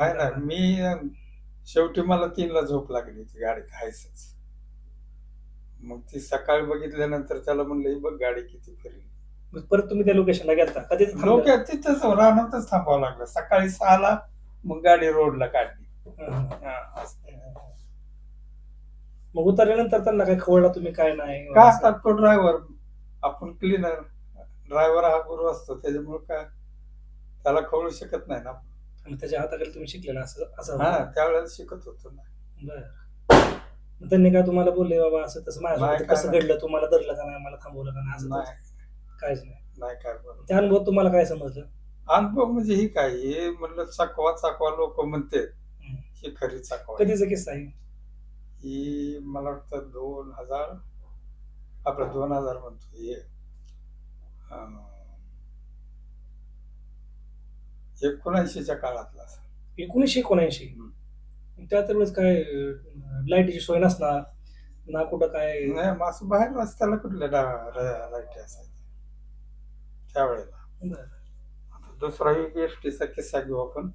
आहे ना मी शेवटी मला तीनला झोप लागली होती गाडी खायचंच. मग ती सकाळी बघितल्यानंतर त्याला म्हणलं "ही बघ गाडी किती फिरली. मग परत तुम्ही त्या लोकेशनला गेलता कधी लोक तिथंच रानातच थांबावं लागलं. सकाळी सहाला मग गाडी रोडला काढली. हा, असं. मग उतरल्यानंतर त्यांना काय खवळला तुम्ही काय नाही? का असतात तो ड्रायव्हर आपण क्लिनर ड्रायव्हर हा गुरु असतो त्याच्यामुळे काय? त्याला कळू शकत नाही ना आणि त्याच्या हाताखाली तुम्ही शिकलेला असं असं हा त्यावेळेला शिकत होतो ना बरं. मग त्यांनी काय तुम्हाला बोलले बाबा असं तसं नाही, काय कसं नाही. घडलं? तुम्हाला धरलं का नाही? मला थांबवलं का नाही? असं नाही. काहीच नाही. नाही काय बरं त्या अनुभव तुम्हाला काय समजलं? अनुभव म्हणजे ही काय? हे म्हणलं चाकवा चाकवा लोक म्हणते. हम्म. ही खरी चाकवा. कधीचा किस्सा आहे? ही मला वाटतं दोन हजार आपलं दोन हजार म्हणतो हे. अं, एकोणऐंशीच्या काळातला. एकोणीसशे एकोणऐंशी. त्या तर वेळेस काय लाईटीची सोय नसणार ना कुठं काय. नाही मग असं बाहेर रस्त्याला कुठल्या लाइट असायच्या? त्यावेळेला. दुसरा एक एस टीचा किस्सा घेऊ आपण.